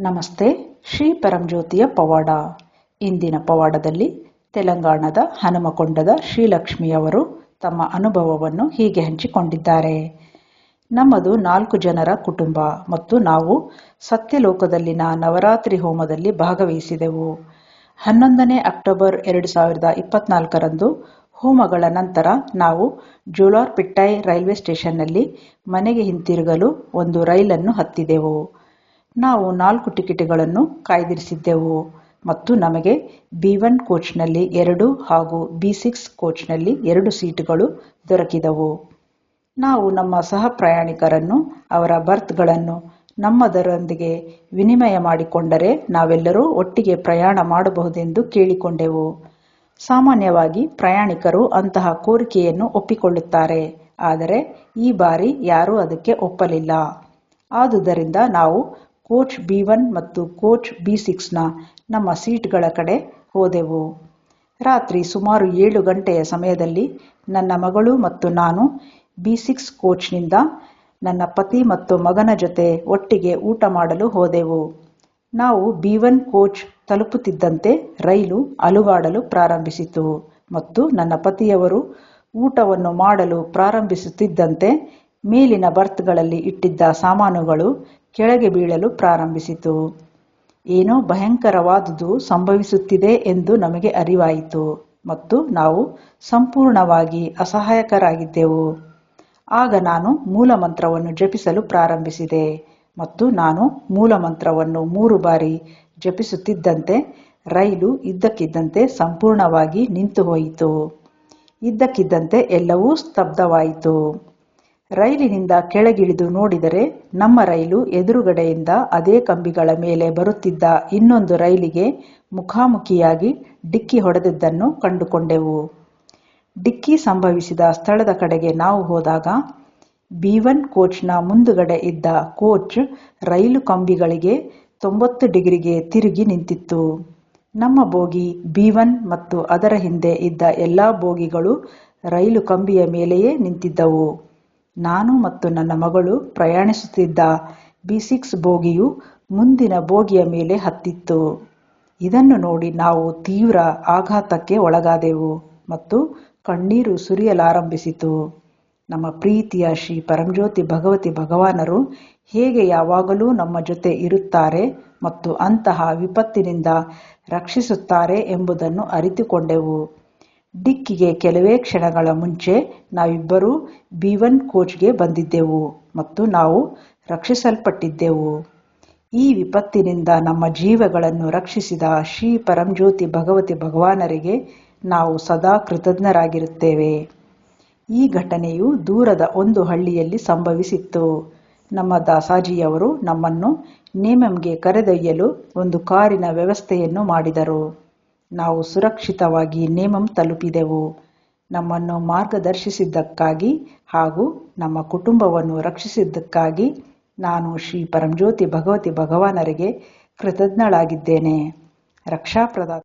ನಮಸ್ತೆ, ಶ್ರೀ ಪರಂಜ್ಯೋತಿಯ ಪವಾಡ. ಇಂದಿನ ಪವಾಡದಲ್ಲಿ ತೆಲಂಗಾಣದ ಹನುಮಕೊಂಡದ ಶ್ರೀಲಕ್ಷ್ಮಿಯವರು ತಮ್ಮ ಅನುಭವವನ್ನು ಹೀಗೆ ಹಂಚಿಕೊಂಡಿದ್ದಾರೆ. ನಮ್ಮದು ನಾಲ್ಕು ಜನರ ಕುಟುಂಬ ಮತ್ತು ನಾವು ಸತ್ಯಲೋಕದಲ್ಲಿನ ನವರಾತ್ರಿ ಹೋಮದಲ್ಲಿ ಭಾಗವಹಿಸಿದೆವು. ಹನ್ನೊಂದನೇ ಅಕ್ಟೋಬರ್ ಎರಡು ಸಾವಿರದ ಇಪ್ಪತ್ನಾಲ್ಕರಂದು ಹೋಮಗಳ ನಂತರ ನಾವು ಜೋಲಾರ್ಪಿಟ್ಟೈ ರೈಲ್ವೆ ಸ್ಟೇಷನ್ನಲ್ಲಿ ಮನೆಗೆ ಹಿಂತಿರುಗಲು ಒಂದು ರೈಲನ್ನು ಹತ್ತಿದೆವು. ನಾವು ನಾಲ್ಕು ಟಿಕೆಟ್ಗಳನ್ನು ಕಾಯ್ದಿರಿಸಿದ್ದೆವು ಮತ್ತು ನಮಗೆ ಬಿ ಒನ್ ಕೋಚ್ನಲ್ಲಿ ಎರಡು ಹಾಗೂ ಬಿ ಸಿಕ್ಸ್ ಕೋಚ್ನಲ್ಲಿ ಎರಡು ಸೀಟುಗಳು ದೊರಕಿದವು. ನಾವು ನಮ್ಮ ಸಹ ಪ್ರಯಾಣಿಕರನ್ನು, ಅವರ ಬರ್ತ್ಗಳನ್ನು ನಮ್ಮದರೊಂದಿಗೆ ವಿನಿಮಯ ಮಾಡಿಕೊಂಡರೆ ನಾವೆಲ್ಲರೂ ಒಟ್ಟಿಗೆ ಪ್ರಯಾಣ ಮಾಡಬಹುದೆಂದು ಕೇಳಿಕೊಂಡೆವು. ಸಾಮಾನ್ಯವಾಗಿ ಪ್ರಯಾಣಿಕರು ಅಂತಹ ಕೋರಿಕೆಯನ್ನು ಒಪ್ಪಿಕೊಳ್ಳುತ್ತಾರೆ, ಆದರೆ ಈ ಬಾರಿ ಯಾರೂ ಅದಕ್ಕೆ ಒಪ್ಪಲಿಲ್ಲ. ಆದುದರಿಂದ ನಾವು ಕೋಚ್ ಬಿ ಒನ್ ಮತ್ತು ಕೋಚ್ ಬಿ ಸಿಕ್ಸ್ನ ನಮ್ಮ ಸೀಟ್ಗಳ ಕಡೆ ಹೋದೆವು. ರಾತ್ರಿ ಸುಮಾರು ಏಳು ಗಂಟೆಯ ಸಮಯದಲ್ಲಿ ನನ್ನ ಮಗಳು ಮತ್ತು ನಾನು ಬಿ ಸಿಕ್ಸ್ ಕೋಚ್ನಿಂದ ನನ್ನ ಪತಿ ಮತ್ತು ಮಗನ ಜೊತೆ ಒಟ್ಟಿಗೆ ಊಟ ಮಾಡಲು ಹೋದೆವು. ನಾವು ಬಿ ಒನ್ ಕೋಚ್ ತಲುಪುತ್ತಿದ್ದಂತೆ ರೈಲು ಅಲುಗಾಡಲು ಪ್ರಾರಂಭಿಸಿತು ಮತ್ತು ನನ್ನ ಪತಿಯವರು ಊಟವನ್ನು ಮಾಡಲು ಪ್ರಾರಂಭಿಸುತ್ತಿದ್ದಂತೆ ಮೇಲಿನ ಬರ್ತ್ಗಳಲ್ಲಿ ಇಟ್ಟಿದ್ದ ಸಾಮಾನುಗಳು ಕೆಳಗೆ ಬೀಳಲು ಪ್ರಾರಂಭಿಸಿತು. ಏನೋ ಭಯಂಕರವಾದುದು ಸಂಭವಿಸುತ್ತಿದೆ ಎಂದು ನಮಗೆ ಅರಿವಾಯಿತು ಮತ್ತು ನಾವು ಸಂಪೂರ್ಣವಾಗಿ ಅಸಹಾಯಕರಾಗಿದ್ದೆವು. ಆಗ ನಾನು ಮೂಲಮಂತ್ರವನ್ನು ಜಪಿಸಲು ಪ್ರಾರಂಭಿಸಿದೆ ಮತ್ತು ನಾನು ಮೂಲಮಂತ್ರವನ್ನು ಮೂರು ಬಾರಿ ಜಪಿಸುತ್ತಿದ್ದಂತೆ, ರೈಲು ಇದ್ದಕ್ಕಿದ್ದಂತೆ ಸಂಪೂರ್ಣವಾಗಿ ನಿಂತು ಹೋಯಿತು ಇದ್ದಕ್ಕಿದ್ದಂತೆ ಎಲ್ಲವೂ ಸ್ತಬ್ಧವಾಯಿತು. ರೈಲಿನಿಂದ ಕೆಳಗಿಳಿದು ನೋಡಿದರೆ ನಮ್ಮ ರೈಲು ಎದುರುಗಡೆಯಿಂದ ಅದೇ ಕಂಬಿಗಳ ಮೇಲೆ ಬರುತ್ತಿದ್ದ ಇನ್ನೊಂದು ರೈಲಿಗೆ ಮುಖಾಮುಖಿಯಾಗಿ ಡಿಕ್ಕಿ ಹೊಡೆದಿದ್ದನ್ನು ಕಂಡುಕೊಂಡೆವು. ಡಿಕ್ಕಿ ಸಂಭವಿಸಿದ ಸ್ಥಳದ ಕಡೆಗೆ ನಾವು ಹೋದಾಗ ಬಿ ಒನ್ ಕೋಚ್ನ ಮುಂದುಗಡೆ ಇದ್ದ ಕೋಚ್ ರೈಲು ಕಂಬಿಗಳಿಗೆ ತೊಂಬತ್ತು ಡಿಗ್ರಿಗೆ ತಿರುಗಿ ನಿಂತಿತ್ತು. ನಮ್ಮ ಬೋಗಿ ಬಿ ಮತ್ತು ಅದರ ಹಿಂದೆ ಇದ್ದ ಎಲ್ಲ ಬೋಗಿಗಳು ರೈಲು ಕಂಬಿಯ ಮೇಲೆಯೇ ನಿಂತಿದ್ದವು. ನಾನು ಮತ್ತು ನನ್ನ ಮಗಳು ಪ್ರಯಾಣಿಸುತ್ತಿದ್ದ ಬಿ ಸಿಕ್ಸ್ ಬೋಗಿಯು ಮುಂದಿನ ಬೋಗಿಯ ಮೇಲೆ ಹತ್ತಿತ್ತು. ಇದನ್ನು ನೋಡಿ ನಾವು ತೀವ್ರ ಆಘಾತಕ್ಕೆ ಒಳಗಾದೆವು ಮತ್ತು ಕಣ್ಣೀರು ಸುರಿಯಲಾರಂಭಿಸಿತು. ನಮ್ಮ ಪ್ರೀತಿಯ ಶ್ರೀ ಪರಂಜ್ಯೋತಿ ಭಗವತಿ ಭಗವಾನರು ಹೇಗೆ ಯಾವಾಗಲೂ ನಮ್ಮ ಜೊತೆ ಇರುತ್ತಾರೆ ಮತ್ತು ಅಂತಹ ವಿಪತ್ತಿನಿಂದ ರಕ್ಷಿಸುತ್ತಾರೆ ಎಂಬುದನ್ನು ಅರಿತುಕೊಂಡೆವು. ಡಿಕ್ಕಿಗೆ ಕೆಲವೇ ಕ್ಷಣಗಳ ಮುಂಚೆ ನಾವಿಬ್ಬರೂ ಬಿ ಒನ್ ಕೋಚ್ಗೆ ಬಂದಿದ್ದೆವು ಮತ್ತು ನಾವು ರಕ್ಷಿಸಲ್ಪಟ್ಟಿದ್ದೆವು. ಈ ವಿಪತ್ತಿನಿಂದ ನಮ್ಮ ಜೀವಗಳನ್ನು ರಕ್ಷಿಸಿದ ಶ್ರೀ ಪರಂಜ್ಯೋತಿ ಭಗವತಿ ಭಗವಾನರಿಗೆ ನಾವು ಸದಾ ಕೃತಜ್ಞರಾಗಿರುತ್ತೇವೆ. ಈ ಘಟನೆಯು ದೂರದ ಒಂದು ಹಳ್ಳಿಯಲ್ಲಿ ಸಂಭವಿಸಿತ್ತು. ನಮ್ಮ ದಾಸಾಜಿಯವರು ನಮ್ಮನ್ನು ನೇಮಂಗೆ ಕರೆದೊಯ್ಯಲು ಒಂದು ಕಾರಿನ ವ್ಯವಸ್ಥೆಯನ್ನು ಮಾಡಿದರು. ನಾವು ಸುರಕ್ಷಿತವಾಗಿ ನೇಮಂ ತಲುಪಿದೆವು. ನಮ್ಮನ್ನು ಮಾರ್ಗದರ್ಶಿಸಿದ್ದಕ್ಕಾಗಿ ಹಾಗೂ ನಮ್ಮ ಕುಟುಂಬವನ್ನು ರಕ್ಷಿಸಿದ್ದಕ್ಕಾಗಿ ನಾನು ಶ್ರೀ ಪರಂಜ್ಯೋತಿ ಭಗವತಿ ಭಗವಾನರಿಗೆ ಕೃತಜ್ಞಳಾಗಿದ್ದೇನೆ. ರಕ್ಷಾಪ್ರದ